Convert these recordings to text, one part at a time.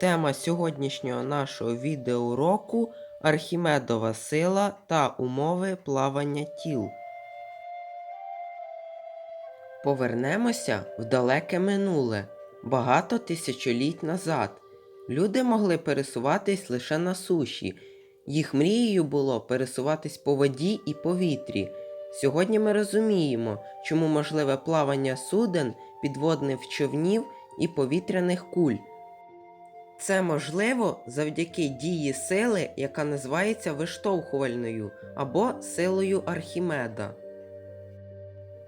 Тема сьогоднішнього нашого відеоуроку Архімедова сила та умови плавання тіл. Повернемося в далеке минуле, багато тисячоліть назад. Люди могли пересуватись лише на суші. Їх мрією було пересуватись по воді і повітрі. Сьогодні ми розуміємо, чому можливе плавання суден, підводних човнів і повітряних куль. Це можливо завдяки дії сили, яка називається виштовхувальною або силою Архімеда.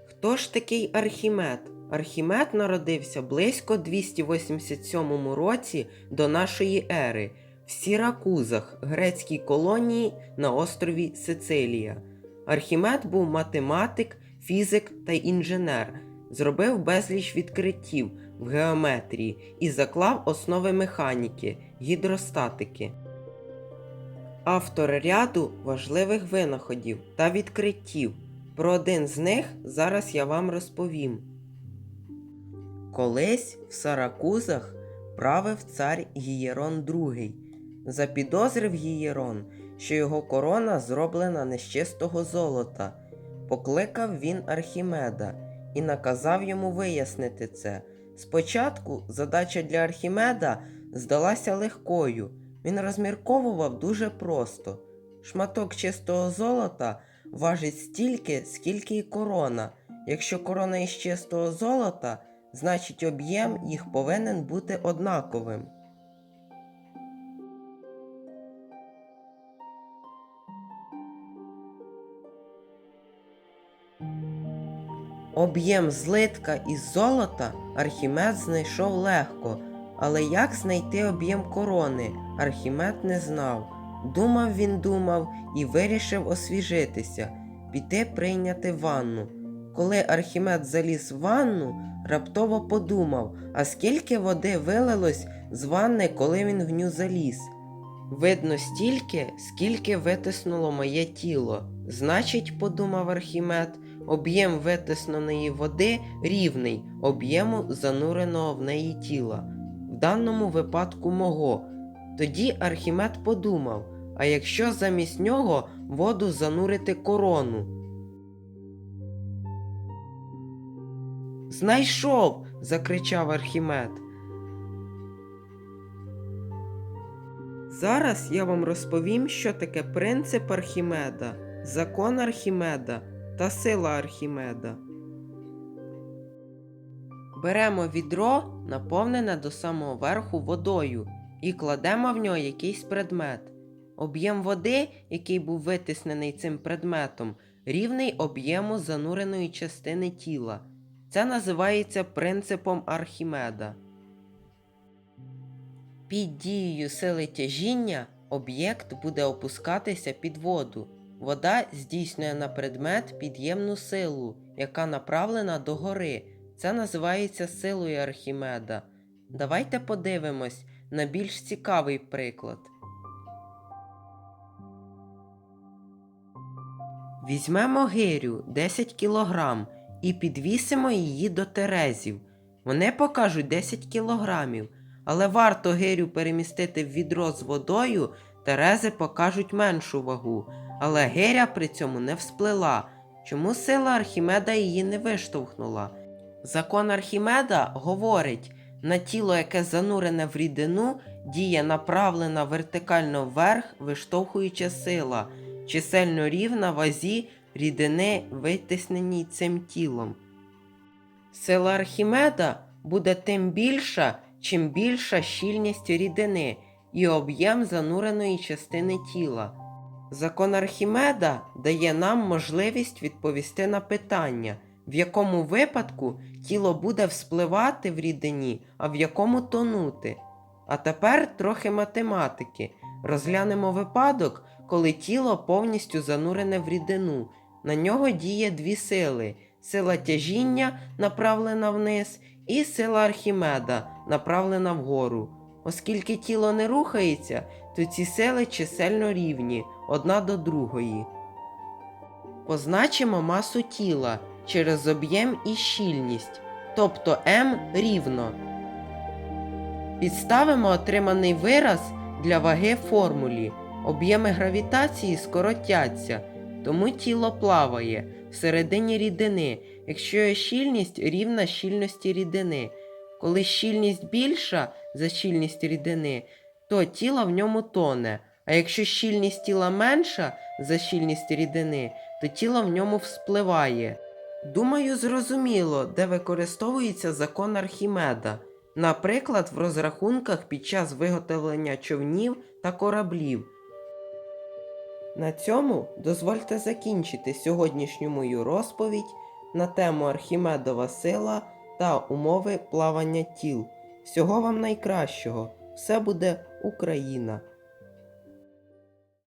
Хто ж такий Архімед? Архімед народився близько 287 році до нашої ери в Сіракузах, грецькій колонії на острові Сицилія. Архімед був математик, фізик та інженер, зробив безліч відкриттів в геометрії і заклав основи механіки, гідростатики. Автор ряду важливих винаходів та відкриттів. Про один з них зараз я вам розповім. Колись в Саракузах правив цар Гієрон II. Запідозрив Гієрон, що його корона зроблена не з чистого золота. Покликав він Архімеда і наказав йому вияснити це. Спочатку задача для Архімеда здалася легкою. Він розмірковував дуже просто. Шматок чистого золота важить стільки, скільки й корона. Якщо корона із чистого золота, значить об'єм їх повинен бути однаковим. Об'єм злитка із золота Архімед знайшов легко, але як знайти об'єм корони, Архімед не знав. Думав він думав і вирішив освіжитися, піти прийняти ванну. Коли Архімед заліз в ванну, раптово подумав, а скільки води вилилось з ванни, коли він в ню заліз. Видно стільки, скільки витиснуло моє тіло. Значить, подумав Архімед, об'єм витисненої води рівний об'єму зануреного в неї тіла, в даному випадку мого. Тоді Архімед подумав: а якщо замість нього воду занурити корону? Знайшов. закричав Архімед. Зараз я вам розповім, що таке принцип Архімеда, закон Архімеда та сила Архімеда. Беремо відро, наповнене до самого верху водою, і кладемо в нього якийсь предмет. Об'єм води, який був витиснений цим предметом, рівний об'єму зануреної частини тіла. Це називається принципом Архімеда. Під дією сили тяжіння об'єкт буде опускатися під воду. Вода здійснює на предмет під'ємну силу, яка направлена догори. Це називається силою Архімеда. Давайте подивимось на більш цікавий приклад. Візьмемо гирю 10 кг і підвісимо її до терезів. Вони покажуть 10 кілограмів, але варто гирю перемістити в відро з водою, терези покажуть меншу вагу, але гиря при цьому не всплила. Чому сила Архімеда її не виштовхнула? Закон Архімеда говорить, на тіло, яке занурене в рідину, діє направлена вертикально вверх виштовхуюча сила, чисельно рівна вазі рідини, витисненій цим тілом. Сила Архімеда буде тим більша, чим більша щільність рідини і об'єм зануреної частини тіла. Закон Архімеда дає нам можливість відповісти на питання, в якому випадку тіло буде вспливати в рідині, а в якому тонути. А тепер трохи математики. Розглянемо випадок, коли тіло повністю занурене в рідину. На нього діє дві сили: сила тяжіння, направлена вниз, і сила Архімеда, направлена вгору. Оскільки тіло не рухається, то ці сили чисельно рівні одна до другої. Позначимо масу тіла через об'єм і щільність, тобто М рівно. Підставимо отриманий вираз для ваги формулі. Об'єми гравітації скоротяться, тому тіло плаває всередині рідини, якщо є щільність рівна щільності рідини. Коли щільність більша за щільність рідини, то тіло в ньому тоне. А якщо щільність тіла менша за щільність рідини, то тіло в ньому вспливає. Думаю, зрозуміло, де використовується закон Архімеда, наприклад, в розрахунках під час виготовлення човнів та кораблів. На цьому дозвольте закінчити сьогоднішню мою розповідь на тему Архімедова сила та умови плавання тіл. Всього вам найкращого! Все буде Україна!